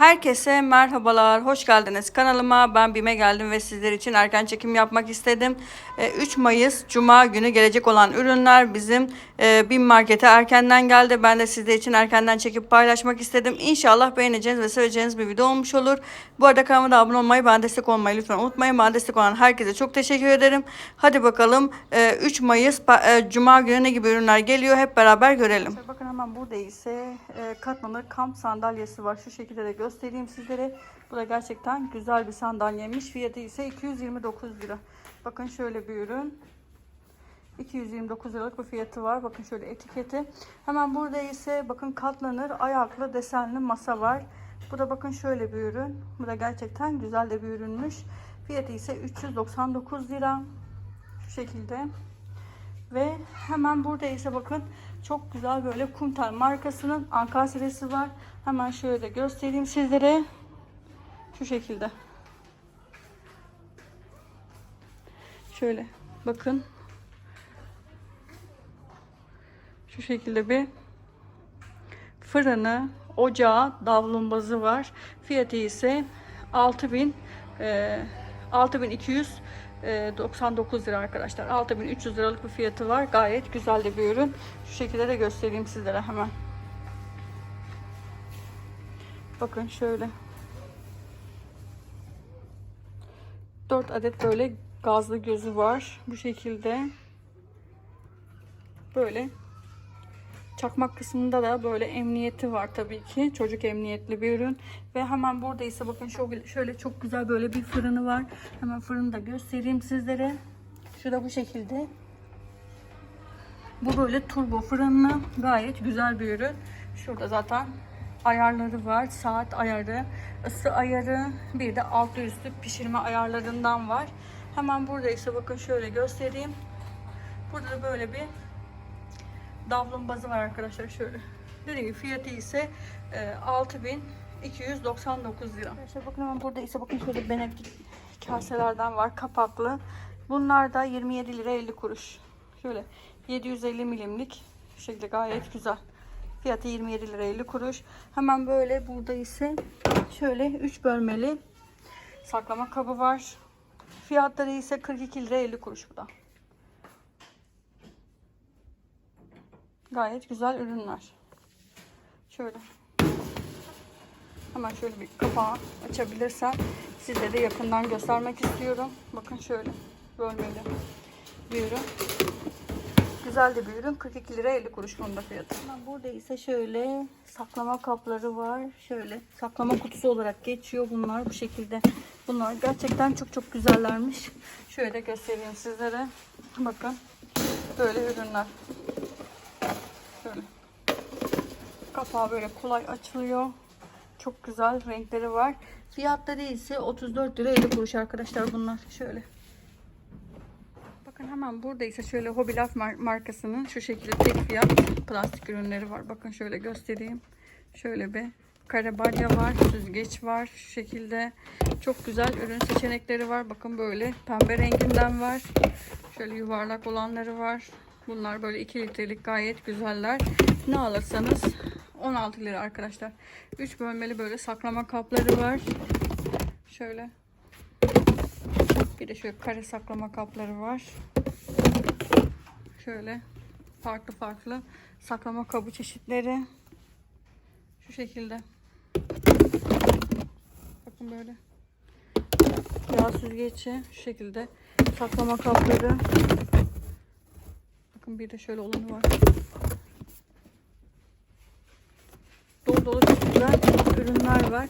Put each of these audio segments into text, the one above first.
Herkese merhabalar, hoş geldiniz kanalıma. Ben Bime geldim ve sizler için erken çekim yapmak istedim. Ee, 3 Mayıs Cuma günü gelecek olan ürünler bizim e, Bim Market'e erkenden geldi. Ben de sizler için erkenden çekip paylaşmak istedim. İnşallah beğeneceğiniz ve seveceğiniz bir video olmuş olur. Bu arada kanalıma da abone olmayı, bana destek olmayı lütfen unutmayın. Bana destek olan herkese çok teşekkür ederim. Hadi bakalım e, 3 Mayıs pa- e, Cuma günü ne gibi ürünler geliyor hep beraber görelim. Bakın hemen burada ise e, katlanır kamp sandalyesi var. Şu şekilde de göstereyim sizlere. Bu da gerçekten güzel bir sandalyemiş. Fiyatı ise 229 lira. Bakın şöyle bir ürün. 229 liralık bir fiyatı var. Bakın şöyle etiketi. Hemen burada ise bakın katlanır ayaklı desenli masa var. Bu da bakın şöyle bir ürün. Bu da gerçekten güzel de bir ürünmüş. Fiyatı ise 399 lira. Şu şekilde. Ve hemen burada ise bakın çok güzel böyle Kumtel markasının ankastresi var. Hemen şöyle de göstereyim sizlere. Şu şekilde. Şöyle bakın. Şu şekilde bir fırını, ocağı, davlumbazı var. Fiyatı ise 6000 e, 6299 lira arkadaşlar. 6300 liralık bir fiyatı var. Gayet güzel de bir ürün. Şu şekilde de göstereyim sizlere hemen. Bakın şöyle. 4 adet böyle gazlı gözü var. Bu şekilde. Böyle Çakmak kısmında da böyle emniyeti var tabii ki. Çocuk emniyetli bir ürün. Ve hemen burada ise bakın şöyle, çok güzel böyle bir fırını var. Hemen fırını da göstereyim sizlere. Şu da bu şekilde. Bu böyle turbo fırınlı. Gayet güzel bir ürün. Şurada zaten ayarları var. Saat ayarı, ısı ayarı, bir de altı üstü pişirme ayarlarından var. Hemen burada ise bakın şöyle göstereyim. Burada da böyle bir davlumbazı var arkadaşlar şöyle. Dediğim gibi fiyatı ise e, 6299 lira. Arkadaşlar bakın hemen burada ise bakın şöyle benekli kaselerden var kapaklı. Bunlar da 27 lira 50 kuruş. Şöyle 750 milimlik şu şekilde gayet güzel. Fiyatı 27 lira 50 kuruş. Hemen böyle burada ise şöyle 3 bölmeli saklama kabı var. Fiyatları ise 42 lira 50 kuruş bu da. Gayet güzel ürünler. Şöyle. Hemen şöyle bir kapağı açabilirsem size de yakından göstermek istiyorum. Bakın şöyle bölmeli bir ürün. Güzel de bir ürün. 42 lira 50 kuruş bunda fiyatı. Burada ise şöyle saklama kapları var. Şöyle saklama kutusu olarak geçiyor bunlar bu şekilde. Bunlar gerçekten çok çok güzellermiş. Şöyle göstereyim sizlere. Bakın böyle ürünler. Şöyle. Kapağı böyle kolay açılıyor. Çok güzel renkleri var. Fiyatları ise 34 lira 50 kuruş arkadaşlar bunlar. Şöyle. Bakın hemen burada ise şöyle Hobby Life mar- markasının şu şekilde tek fiyat plastik ürünleri var. Bakın şöyle göstereyim. Şöyle bir kare balya var, süzgeç var şu şekilde. Çok güzel ürün seçenekleri var. Bakın böyle pembe renginden var. Şöyle yuvarlak olanları var. Bunlar böyle 2 litrelik gayet güzeller. Ne alırsanız 16 lira arkadaşlar. 3 bölmeli böyle saklama kapları var. Şöyle. Bir de şöyle kare saklama kapları var. Şöyle farklı farklı saklama kabı çeşitleri. Şu şekilde. Bakın böyle. Yağ süzgeci şu şekilde saklama kapları. Bakın bir de şöyle olanı var. Dolu çok güzel ürünler var.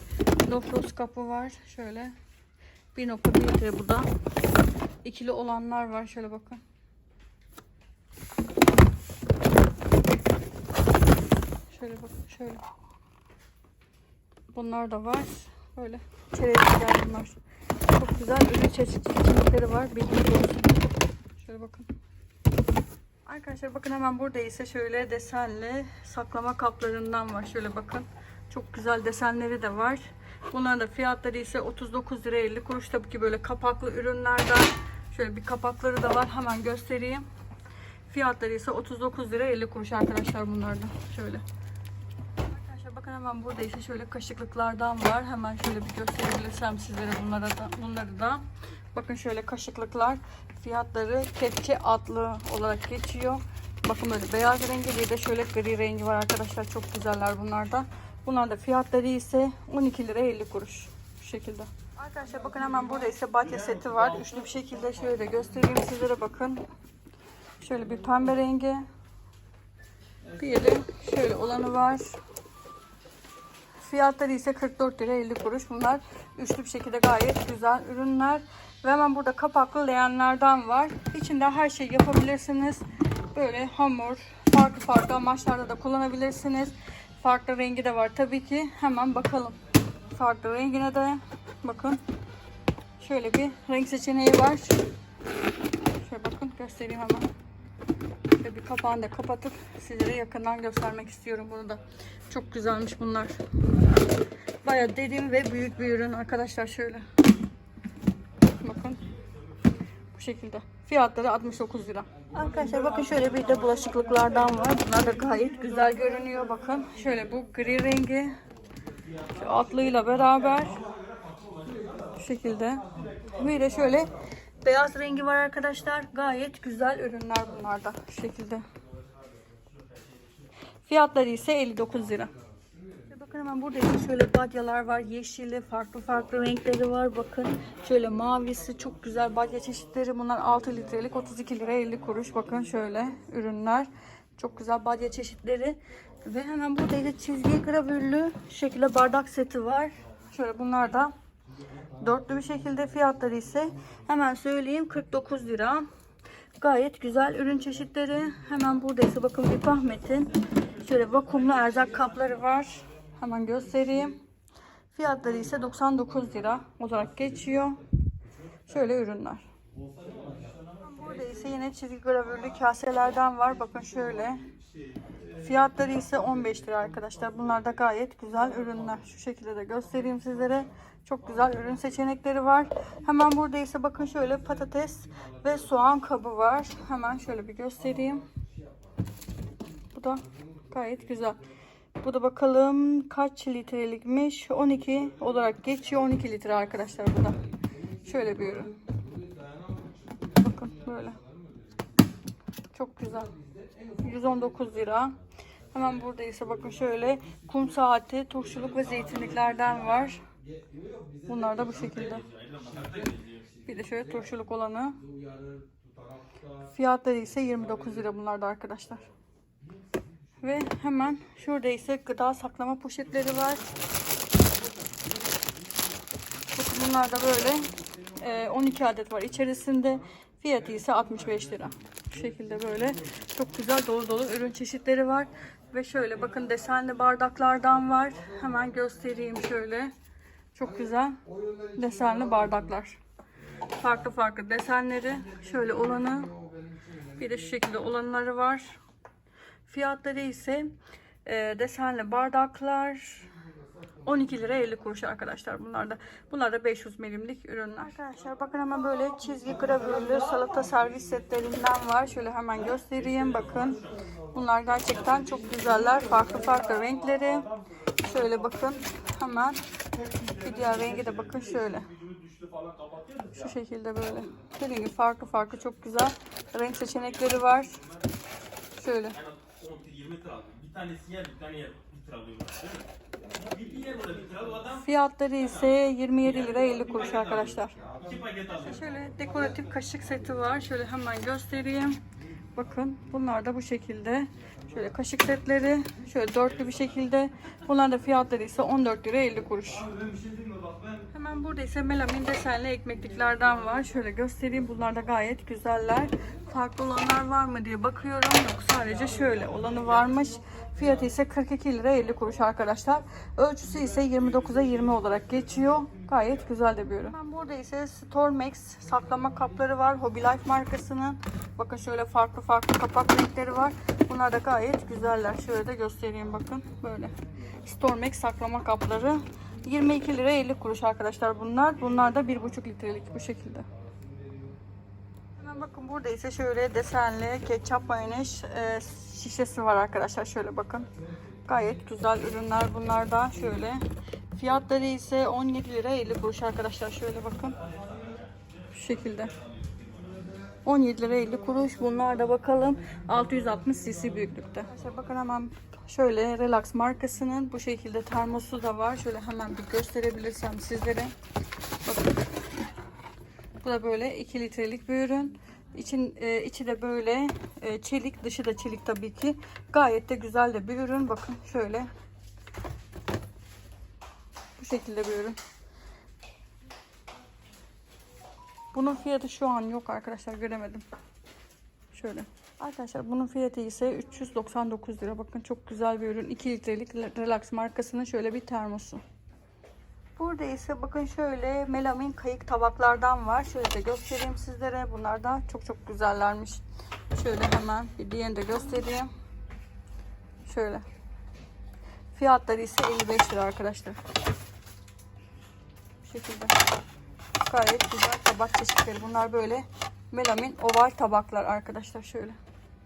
Lofros kapı var. Şöyle. 1.1 litre bu da. İkili olanlar var. Şöyle bakın. Şöyle bakın. Şöyle. Bunlar da var. Böyle. Çerezlikler bunlar. Çok güzel ürün çeşitleri var. Bilginiz olsun. Şöyle bakın. Arkadaşlar bakın hemen burada ise şöyle desenli saklama kaplarından var. Şöyle bakın. Çok güzel desenleri de var. Bunların da fiyatları ise 39 lira 50 kuruş. Tabii ki böyle kapaklı ürünlerden. Şöyle bir kapakları da var. Hemen göstereyim. Fiyatları ise 39 lira 50 kuruş arkadaşlar bunlarda. Şöyle. Arkadaşlar bakın hemen burada ise şöyle kaşıklıklardan var. Hemen şöyle bir gösterebilirsem sizlere bunlara da, bunları da. Bakın şöyle kaşıklıklar fiyatları kepçe adlı olarak geçiyor. Bakın böyle beyaz rengi bir de şöyle gri rengi var arkadaşlar. Çok güzeller bunlar da. Bunlar da fiyatları ise 12 lira 50 kuruş. Bu şekilde. Arkadaşlar bakın hemen burada ise batya seti var. Üçlü bir şekilde şöyle göstereyim sizlere bakın. Şöyle bir pembe rengi. Bir de şöyle olanı var. Fiyatları ise 44 lira 50 kuruş. Bunlar üçlü bir şekilde gayet güzel ürünler. Ve hemen burada kapaklı leğenlerden var. İçinde her şeyi yapabilirsiniz. Böyle hamur, farklı farklı amaçlarda da kullanabilirsiniz. Farklı rengi de var tabii ki. Hemen bakalım. Farklı rengine de bakın. Şöyle bir renk seçeneği var. Şöyle bakın göstereyim hemen. Şöyle bir kapağını da kapatıp sizlere yakından göstermek istiyorum bunu da. Çok güzelmiş bunlar. Baya derin ve büyük bir ürün arkadaşlar şöyle. Bakın. Bu şekilde. Fiyatları 69 lira. Arkadaşlar bakın şöyle bir de bulaşıklıklardan var. Bunlar da gayet güzel görünüyor. Bakın şöyle bu gri rengi. Şu atlıyla beraber. Bu şekilde. Bir de şöyle beyaz rengi var arkadaşlar. Gayet güzel ürünler bunlar da. Şu şekilde. Fiyatları ise 59 lira. Bakın hemen burada ise şöyle badyalar var. Yeşili, farklı farklı renkleri var. Bakın şöyle mavisi çok güzel badya çeşitleri. Bunlar 6 litrelik 32 lira 50 kuruş. Bakın şöyle ürünler. Çok güzel badya çeşitleri. Ve hemen burada ise çizgi gravürlü şekilde bardak seti var. Şöyle bunlar da dörtlü bir şekilde fiyatları ise hemen söyleyeyim 49 lira. Gayet güzel ürün çeşitleri. Hemen burada ise bakın bir Ahmet'in şöyle vakumlu erzak kapları var. Hemen göstereyim. Fiyatları ise 99 lira olarak geçiyor. Şöyle ürünler. Burada ise yine çizgi gravürlü kaselerden var. Bakın şöyle. Fiyatları ise 15 lira arkadaşlar. Bunlar da gayet güzel ürünler. Şu şekilde de göstereyim sizlere. Çok güzel ürün seçenekleri var. Hemen burada ise bakın şöyle patates ve soğan kabı var. Hemen şöyle bir göstereyim. Bu da gayet güzel. Bu da bakalım kaç litrelikmiş? 12 olarak geçiyor. 12 litre arkadaşlar bu da. Şöyle bir ürün. Bakın böyle. Çok güzel. 119 lira. Hemen burada ise bakın şöyle kum saati, turşuluk ve zeytinliklerden var. Bunlar da bu şekilde. Bir de şöyle turşuluk olanı. Fiyatları ise 29 lira bunlar da arkadaşlar. Ve hemen şurada ise gıda saklama poşetleri var. Bakın bunlar da böyle e, 12 adet var içerisinde. Fiyatı ise 65 lira. Bu şekilde böyle çok güzel dolu dolu ürün çeşitleri var. Ve şöyle bakın desenli bardaklardan var. Hemen göstereyim şöyle. Çok güzel desenli bardaklar. Farklı farklı desenleri. Şöyle olanı. Bir de şu şekilde olanları var. Fiyatları ise e, desenli bardaklar 12 lira 50 kuruş arkadaşlar bunlar da. Bunlar da 500 milimlik ürünler. Arkadaşlar bakın hemen böyle çizgi gravürlü salata servis setlerinden var. Şöyle hemen göstereyim bakın. Bunlar gerçekten çok güzeller. Farklı farklı renkleri. Şöyle bakın hemen bir diğer rengi de bakın şöyle. Şu şekilde böyle. Dediğim gibi farklı farklı çok güzel renk seçenekleri var. Şöyle. 20 lira aldım. Bir tanesi yer, bir tane yer. Fiyatları ise 27 lira 50 kuruş arkadaşlar. Şöyle dekoratif kaşık seti var. Şöyle hemen göstereyim. Bakın bunlar da bu şekilde. Şöyle kaşık setleri. Şöyle dörtlü bir şekilde. Bunlar da fiyatları ise 14 lira 50 kuruş. Hemen burada ise melamin desenli ekmekliklerden var. Şöyle göstereyim. Bunlar da gayet güzeller. Farklı olanlar var mı diye bakıyorum. Yok sadece şöyle olanı varmış. Fiyatı ise 42 lira 50 kuruş arkadaşlar. Ölçüsü ise 29'a 20 olarak geçiyor. Gayet güzel de bir ürün. Burada ise Stormex saklama kapları var. Hobby Life markasının. Bakın şöyle farklı farklı kapak renkleri var. Bunlar da gayet güzeller. Şöyle de göstereyim bakın. Böyle. Stormex saklama kapları. 22 lira 50 kuruş arkadaşlar bunlar. Bunlar da 1,5 litrelik bu şekilde. Bakın burada ise şöyle desenli ketçap mayonez e, şişesi var arkadaşlar. Şöyle bakın. Gayet güzel ürünler bunlar da şöyle. Fiyatları ise 17 lira 50 kuruş arkadaşlar. Şöyle bakın. Şu şekilde. 17 lira 50 kuruş. Bunlar da bakalım 660 cc büyüklükte. Arkadaşlar bakın hemen şöyle Relax markasının bu şekilde termosu da var. Şöyle hemen bir gösterebilirsem sizlere. Bakın. Bu da böyle 2 litrelik bir ürün. İçin, e, içi de böyle e, çelik, dışı da çelik tabii ki. Gayet de güzel de bir ürün. Bakın şöyle. Bu şekilde bir ürün. Bunun fiyatı şu an yok arkadaşlar göremedim. Şöyle. Arkadaşlar bunun fiyatı ise 399 lira. Bakın çok güzel bir ürün. 2 litrelik Relax markasının şöyle bir termosu. Burada ise bakın şöyle melamin kayık tabaklardan var. Şöyle de göstereyim sizlere. Bunlar da çok çok güzellermiş. Şöyle hemen bir diğerini de göstereyim. Şöyle. Fiyatları ise 55 lira arkadaşlar. Bu şekilde. Gayet güzel tabak çeşitleri. Bunlar böyle melamin oval tabaklar arkadaşlar şöyle.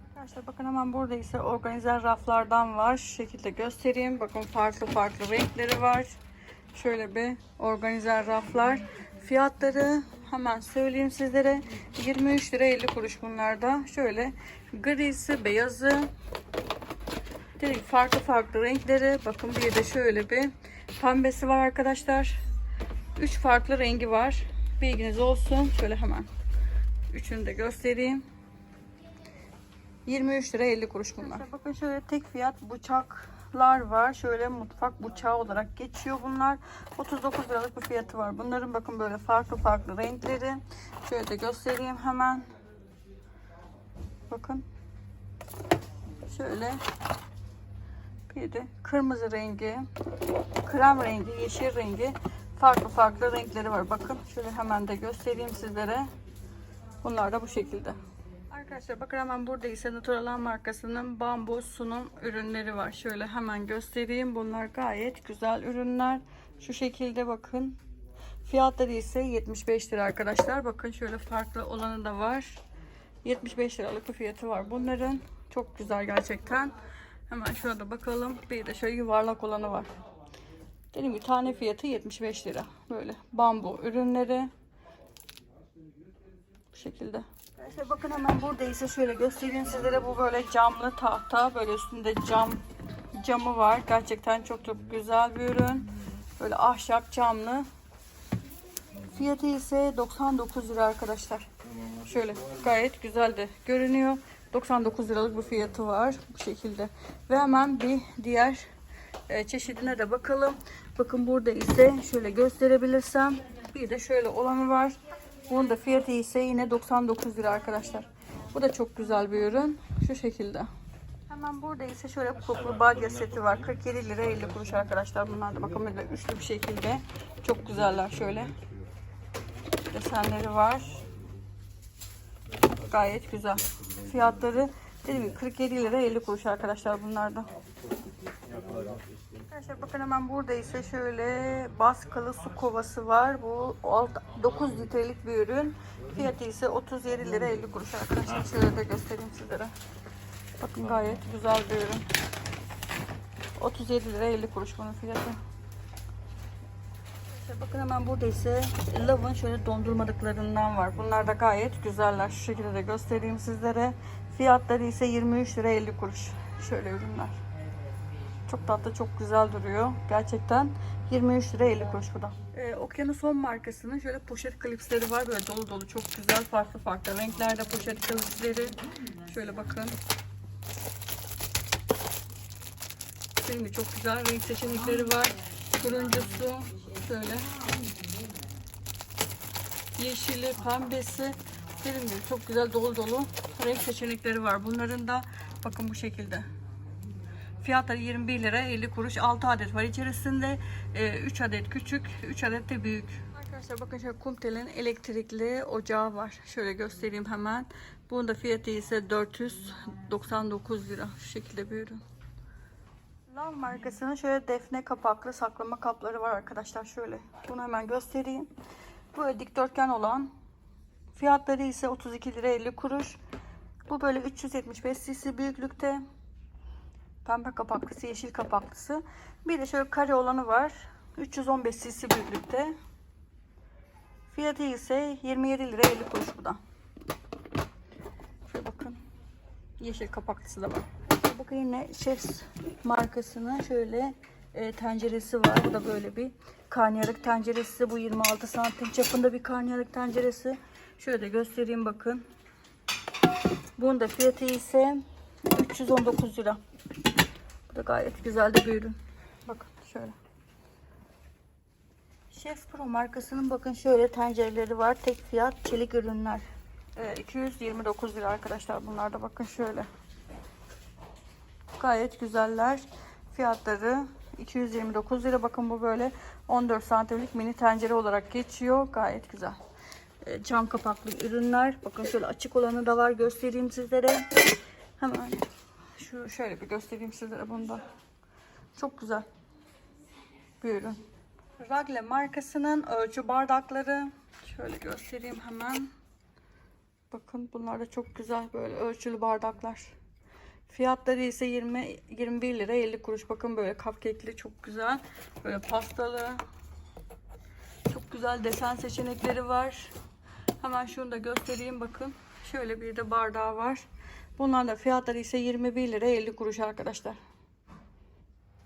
Arkadaşlar bakın hemen burada ise organizer raflardan var. Şu şekilde göstereyim. Bakın farklı farklı renkleri var. Şöyle bir organizer raflar. Fiyatları hemen söyleyeyim sizlere. 23 lira 50 kuruş bunlarda. Şöyle grisi, beyazı. Dedik farklı farklı renkleri. Bakın bir de şöyle bir pembesi var arkadaşlar. 3 farklı rengi var. Bilginiz olsun. Şöyle hemen üçünü de göstereyim. 23 lira 50 kuruş bunlar. Bakın şöyle tek fiyat bıçaklar var. Şöyle mutfak bıçağı olarak geçiyor bunlar. 39 liralık bir fiyatı var. Bunların bakın böyle farklı farklı renkleri. Şöyle de göstereyim hemen. Bakın. Şöyle. Bir de kırmızı rengi, krem rengi, yeşil rengi farklı farklı renkleri var. Bakın şöyle hemen de göstereyim sizlere. Bunlar da bu şekilde. Arkadaşlar bakın hemen burada ise Naturalan markasının bambu sunum ürünleri var. Şöyle hemen göstereyim. Bunlar gayet güzel ürünler. Şu şekilde bakın. Fiyatları ise 75 lira arkadaşlar. Bakın şöyle farklı olanı da var. 75 liralık bir fiyatı var bunların. Çok güzel gerçekten. Hemen şurada bakalım. Bir de şöyle yuvarlak olanı var. Dediğim gibi tane fiyatı 75 lira. Böyle bambu ürünleri. Bu şekilde. İşte bakın hemen burada ise şöyle göstereyim sizlere. Bu böyle camlı tahta. Böyle üstünde cam camı var. Gerçekten çok çok güzel bir ürün. Böyle ahşap camlı. Fiyatı ise 99 lira arkadaşlar. Şöyle gayet güzel de görünüyor. 99 liralık bir fiyatı var bu şekilde. Ve hemen bir diğer e, çeşidine de bakalım. Bakın burada ise şöyle gösterebilirsem bir de şöyle olanı var. Bunun da fiyatı ise yine 99 lira arkadaşlar. Bu da çok güzel bir ürün. Şu şekilde. Hemen burada ise şöyle kuplu balya seti var. 47 lira 50 kuruş arkadaşlar. Bunlar da bakın böyle üçlü bir şekilde. Çok güzeller şöyle. Desenleri var. Gayet güzel. Fiyatları dediğim gibi 47 lira 50 kuruş arkadaşlar bunlarda. Arkadaşlar bakın hemen burada ise şöyle baskılı su kovası var. Bu 9 litrelik bir ürün. Fiyatı ise 37 lira 50 kuruş arkadaşlar. Şöyle de göstereyim sizlere. Bakın gayet güzel bir ürün. 37 lira 50 kuruş bunun fiyatı. Bakın hemen burada ise Love'ın şöyle dondurmadıklarından var. Bunlar da gayet güzeller. Şu şekilde de göstereyim sizlere. Fiyatları ise 23 lira 50 kuruş. Şöyle ürünler. Çok tatlı, çok güzel duruyor. Gerçekten 23 lira 50 kuruş bu da. Ee, Okyanus markasının şöyle poşet klipsleri var. Böyle dolu dolu çok güzel farklı farklı renklerde poşet klipsleri. Şöyle bakın. Şimdi çok güzel renk seçenekleri var. Turuncusu şöyle. Yeşili, pembesi. Dediğim gibi çok güzel dolu dolu renk seçenekleri var. Bunların da bakın bu şekilde. Fiyatları 21 lira 50 kuruş. 6 adet var içerisinde. 3 adet küçük, 3 adet de büyük. Arkadaşlar bakın şöyle Kumtel'in elektrikli ocağı var. Şöyle göstereyim hemen. Bunun da fiyatı ise 499 lira. Şu şekilde bir ürün. Lav markasının şöyle defne kapaklı saklama kapları var arkadaşlar. Şöyle bunu hemen göstereyim. Böyle dikdörtgen olan fiyatları ise 32 lira 50 kuruş. Bu böyle 375 cc büyüklükte. Pembe kapaklısı, yeşil kapaklısı. Bir de şöyle kare olanı var. 315 cc büyüklükte. Fiyatı ise 27 lira 50 kuruş bu da. Şöyle bakın. Yeşil kapaklısı da var. Şöyle bakın yine Chefs markasının şöyle e, tenceresi var. Bu da böyle bir karnıyarık tenceresi. Bu 26 santim çapında bir karnıyarık tenceresi. Şöyle de göstereyim bakın. Bunun da fiyatı ise 319 lira. Bu da gayet güzel de bir ürün. Bakın şöyle. Chef Pro markasının bakın şöyle tencereleri var. Tek fiyat çelik ürünler. Ee, 229 lira arkadaşlar. Bunlar da bakın şöyle. Gayet güzeller. Fiyatları 229 lira. Bakın bu böyle 14 santimlik mini tencere olarak geçiyor. Gayet güzel. Ee, cam kapaklı ürünler. Bakın şöyle açık olanı da var. Göstereyim sizlere. Hemen şu şöyle bir göstereyim sizlere bunda. Çok güzel bir ürün. Ragle markasının ölçü bardakları. Şöyle göstereyim hemen. Bakın bunlar da çok güzel böyle ölçülü bardaklar. Fiyatları ise 20 21 lira 50 kuruş. Bakın böyle cupcake'li çok güzel. Böyle pastalı. Çok güzel desen seçenekleri var. Hemen şunu da göstereyim bakın. Şöyle bir de bardağı var. Bunların da fiyatları ise 21 lira 50 kuruş arkadaşlar.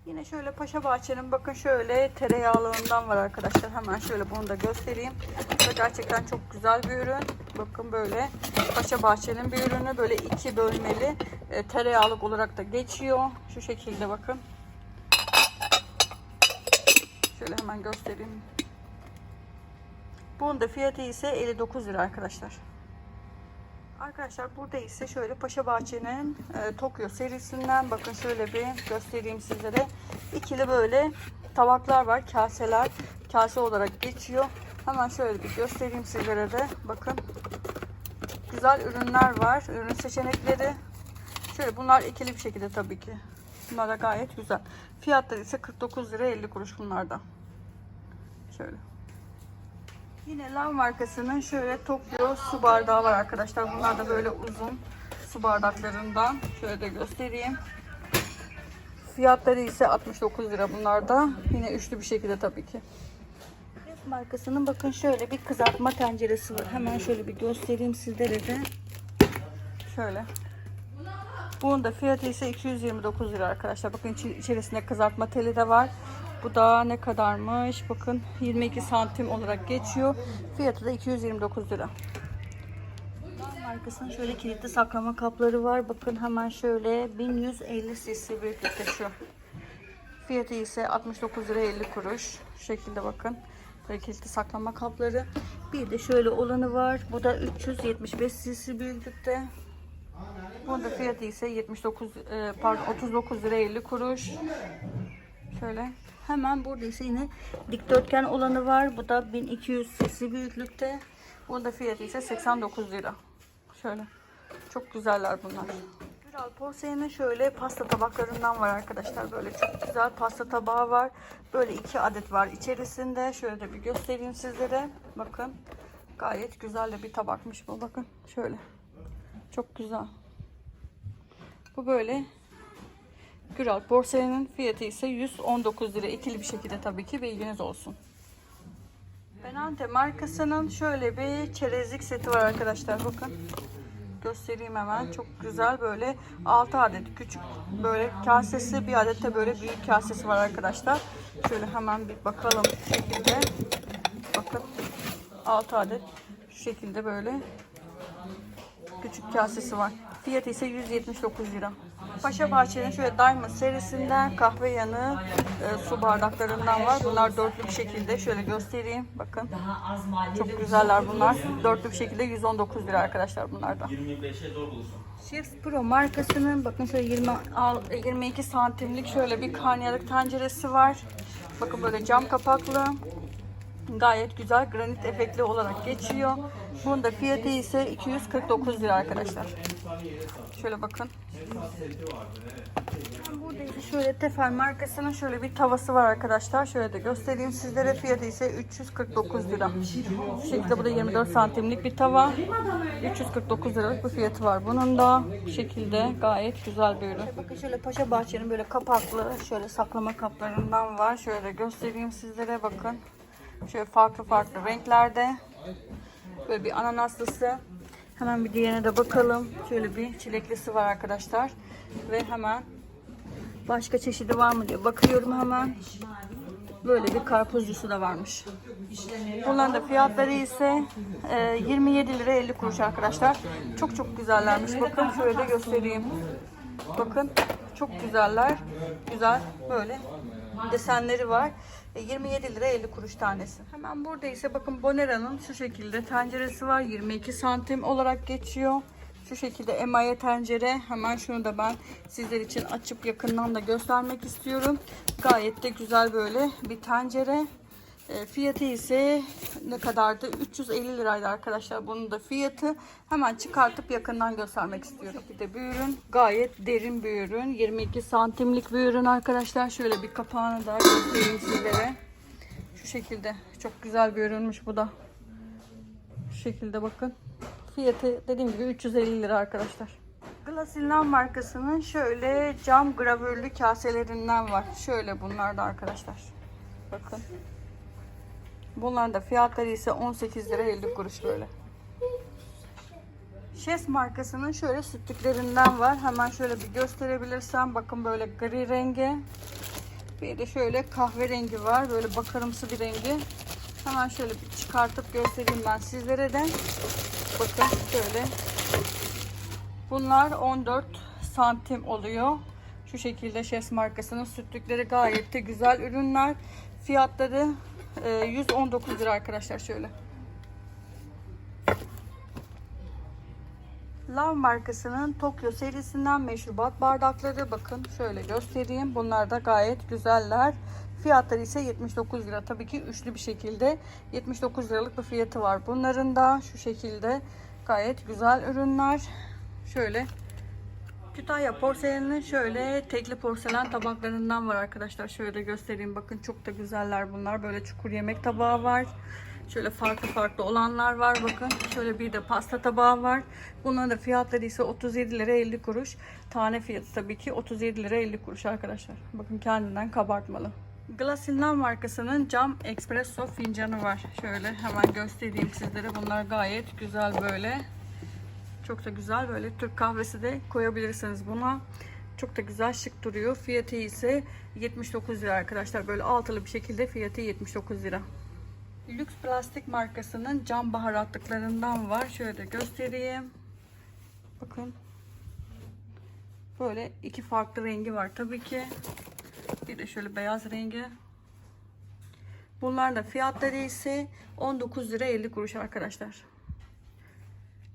Yine şöyle Paşa Bahçe'nin bakın şöyle tereyağlığından var arkadaşlar. Hemen şöyle bunu da göstereyim. Bu gerçekten çok güzel bir ürün. Bakın böyle Paşa Bahçe'nin bir ürünü böyle iki bölmeli e, tereyağlık olarak da geçiyor. Şu şekilde bakın. Şöyle hemen göstereyim. Bunun da fiyatı ise 59 lira arkadaşlar. Arkadaşlar burada ise şöyle Paşa Bahçe'nin e, Tokyo serisinden bakın şöyle bir göstereyim sizlere. İkili böyle tabaklar var, kaseler. Kase olarak geçiyor. Hemen şöyle bir göstereyim sizlere de. Bakın. Güzel ürünler var. Ürün seçenekleri. Şöyle bunlar ikili bir şekilde tabii ki. Bunlar da gayet güzel. Fiyatları ise 49 lira 50 kuruş bunlarda. Şöyle. Yine Lav markasının şöyle Tokyo su bardağı var arkadaşlar. Bunlar da böyle uzun su bardaklarından. Şöyle de göstereyim. Fiyatları ise 69 lira bunlarda. Yine üçlü bir şekilde tabii ki. Ref markasının bakın şöyle bir kızartma tenceresi var. Hemen şöyle bir göstereyim sizlere de. Şöyle. Bunun da fiyatı ise 229 lira arkadaşlar. Bakın içerisinde kızartma teli de var. Bu da ne kadarmış? Bakın 22 santim olarak geçiyor. Fiyatı da 229 lira. Markasının şöyle kilitli saklama kapları var. Bakın hemen şöyle 1150 cc büyüklükte şu. Fiyatı ise 69 lira 50 kuruş. Şu şekilde bakın. Böyle kilitli saklama kapları. Bir de şöyle olanı var. Bu da 375 cc büyüklükte. Bunun da fiyatı ise 79 e, pardon 39 lira 50 kuruş. Şöyle. Hemen burada ise yine dikdörtgen olanı var. Bu da 1200 cc büyüklükte. Bunun da fiyatı ise 89 lira. Şöyle. Çok güzeller bunlar. Güral porselenin şöyle pasta tabaklarından var arkadaşlar. Böyle çok güzel pasta tabağı var. Böyle iki adet var içerisinde. Şöyle de bir göstereyim sizlere. Bakın. Gayet güzel de bir tabakmış bu. Bakın. Şöyle. Çok güzel. Bu böyle Güral porselenin fiyatı ise 119 lira. İkili bir şekilde tabii ki bilginiz olsun. Benante markasının şöyle bir çerezlik seti var arkadaşlar. Bakın. Göstereyim hemen. Çok güzel böyle 6 adet küçük böyle kasesi bir adet de böyle büyük kasesi var arkadaşlar. Şöyle hemen bir bakalım şu şekilde. Bakın 6 adet şu şekilde böyle küçük kasesi var. Fiyatı ise 179 lira. Paşa Bahçe'nin şöyle Diamond serisinden kahve yanı e, su bardaklarından var. Bunlar dörtlü bir şekilde şöyle göstereyim. Bakın. Çok güzeller bunlar. Dörtlü bir şekilde 119 lira arkadaşlar bunlar da. 25'e zor bulursun. Chefs Pro markasının bakın şöyle 20, al- 22 santimlik şöyle bir karnıyarık tenceresi var. Bakın böyle cam kapaklı. Gayet güzel granit efektli olarak geçiyor. Bunun da fiyatı ise 249 lira arkadaşlar. Şöyle bakın. Şöyle Tefal markasının şöyle bir tavası var arkadaşlar. Şöyle de göstereyim sizlere. Fiyatı ise 349 lira. Şekilde bu da 24 santimlik bir tava. 349 liralık bir fiyatı var bunun da. Şekilde gayet güzel bir ürün. Bakın şöyle Paşa Bahçe'nin böyle kapaklı şöyle saklama kaplarından var. Şöyle de göstereyim sizlere bakın. Şöyle farklı farklı renklerde. Böyle bir ananaslısı. Hemen bir diğerine de bakalım. Şöyle bir çileklisi var arkadaşlar. Ve hemen başka çeşidi var mı diye bakıyorum hemen. Böyle bir karpuzcusu da varmış. Bunların da fiyatları ise e, 27 lira 50 kuruş arkadaşlar. Çok çok güzellermiş. Bakın şöyle de göstereyim. Bakın çok güzeller. Güzel böyle desenleri var. E, 27 lira 50 kuruş tanesi. Hemen burada ise bakın Bonera'nın şu şekilde tenceresi var. 22 santim olarak geçiyor. Şu şekilde emaye tencere. Hemen şunu da ben sizler için açıp yakından da göstermek istiyorum. Gayet de güzel böyle bir tencere. E, fiyatı ise ne kadardı? 350 liraydı arkadaşlar bunun da fiyatı. Hemen çıkartıp yakından göstermek istiyorum. Bir de bir ürün. Gayet derin bir ürün. 22 santimlik bir ürün arkadaşlar. Şöyle bir kapağını da göstereyim sizlere. Şu şekilde. Çok güzel bir ürünmüş bu da. Şu şekilde bakın. Fiyatı dediğim gibi 350 lira arkadaşlar. Glasillan markasının şöyle cam gravürlü kaselerinden var. Şöyle bunlar da arkadaşlar. Bakın. Bunların da fiyatları ise 18 lira 50 kuruş böyle. Şes markasının şöyle sütlüklerinden var. Hemen şöyle bir gösterebilirsem. Bakın böyle gri rengi. Bir de şöyle kahverengi var. Böyle bakarımsı bir rengi. Hemen şöyle bir çıkartıp göstereyim ben sizlere de. Bakın şöyle. Bunlar 14 santim oluyor. Şu şekilde Şes markasının sütlükleri gayet de güzel ürünler. Fiyatları e, 119 lira arkadaşlar şöyle. Love markasının Tokyo serisinden meşrubat bardakları bakın şöyle göstereyim. Bunlar da gayet güzeller. Fiyatları ise 79 lira. Tabii ki üçlü bir şekilde 79 liralık bir fiyatı var. Bunların da şu şekilde gayet güzel ürünler. Şöyle Kütahya porseleninin şöyle tekli porselen tabaklarından var arkadaşlar. Şöyle göstereyim. Bakın çok da güzeller bunlar. Böyle çukur yemek tabağı var. Şöyle farklı farklı olanlar var. Bakın şöyle bir de pasta tabağı var. Bunların da fiyatları ise 37 lira 50 kuruş. Tane fiyatı tabii ki 37 lira 50 kuruş arkadaşlar. Bakın kendinden kabartmalı. Glasinlan markasının cam espresso fincanı var. Şöyle hemen göstereyim sizlere. Bunlar gayet güzel böyle. Çok da güzel böyle Türk kahvesi de koyabilirsiniz buna. Çok da güzel şık duruyor. Fiyatı ise 79 lira arkadaşlar. Böyle altılı bir şekilde fiyatı 79 lira. Lüks plastik markasının cam baharatlıklarından var. Şöyle de göstereyim. Bakın. Böyle iki farklı rengi var tabii ki. Bir de şöyle beyaz rengi. Bunlar da fiyatları ise 19 lira 50 kuruş arkadaşlar.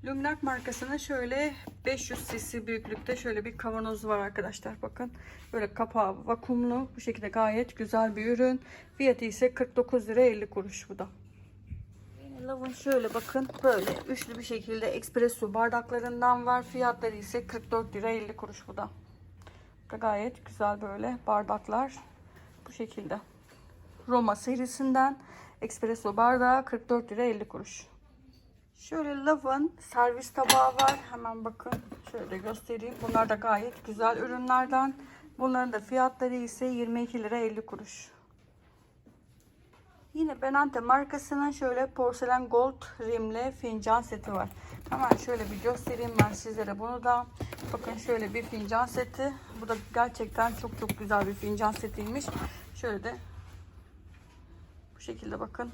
Lumnak markasının şöyle 500 cc büyüklükte şöyle bir kavanoz var arkadaşlar. Bakın böyle kapağı vakumlu. Bu şekilde gayet güzel bir ürün. Fiyatı ise 49 lira 50 kuruş bu da. Love'ın şöyle bakın böyle üçlü bir şekilde espresso bardaklarından var. Fiyatları ise 44 lira 50 kuruş bu da. Gayet güzel böyle bardaklar. Bu şekilde. Roma serisinden espresso bardağı 44 lira 50 kuruş. Şöyle Love'ın servis tabağı var. Hemen bakın. Şöyle göstereyim. Bunlar da gayet güzel ürünlerden. Bunların da fiyatları ise 22 lira 50 kuruş. Yine Benante markasının şöyle porselen gold rimli fincan seti var. Hemen şöyle bir göstereyim ben sizlere bunu da. Bakın şöyle bir fincan seti. Bu da gerçekten çok çok güzel bir fincan setiymiş. Şöyle de bu şekilde bakın.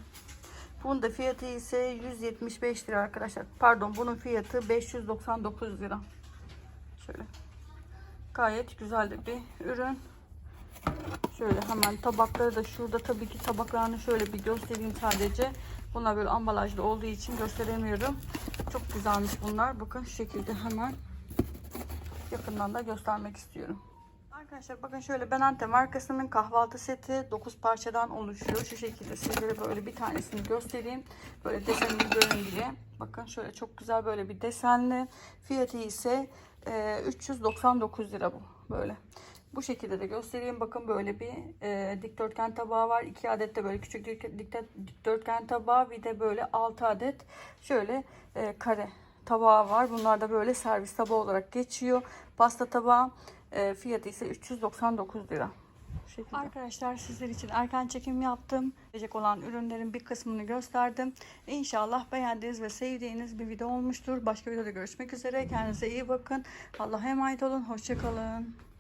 Bunun da fiyatı ise 175 lira arkadaşlar. Pardon bunun fiyatı 599 lira. Şöyle. Gayet güzel de bir ürün. Şöyle hemen tabakları da şurada tabii ki tabaklarını şöyle bir göstereyim sadece. Bunlar böyle ambalajlı olduğu için gösteremiyorum. Çok güzelmiş bunlar. Bakın şu şekilde hemen yakından da göstermek istiyorum. Arkadaşlar bakın şöyle Benante markasının kahvaltı seti 9 parçadan oluşuyor. Şu şekilde sizlere böyle bir tanesini göstereyim. Böyle desenini görün diye. Bakın şöyle çok güzel böyle bir desenli. Fiyatı ise e, 399 lira bu. Böyle. Bu şekilde de göstereyim. Bakın böyle bir e, dikdörtgen tabağı var. 2 adet de böyle küçük dik- dik- dikdörtgen tabağı. Bir de böyle 6 adet şöyle e, kare tabağı var. Bunlar da böyle servis tabağı olarak geçiyor. Pasta tabağı e, fiyatı ise 399 lira. Arkadaşlar sizler için erken çekim yaptım. Gelecek olan ürünlerin bir kısmını gösterdim. İnşallah beğendiğiniz ve sevdiğiniz bir video olmuştur. Başka videoda görüşmek üzere. Kendinize iyi bakın. Allah'a emanet olun. Hoşçakalın.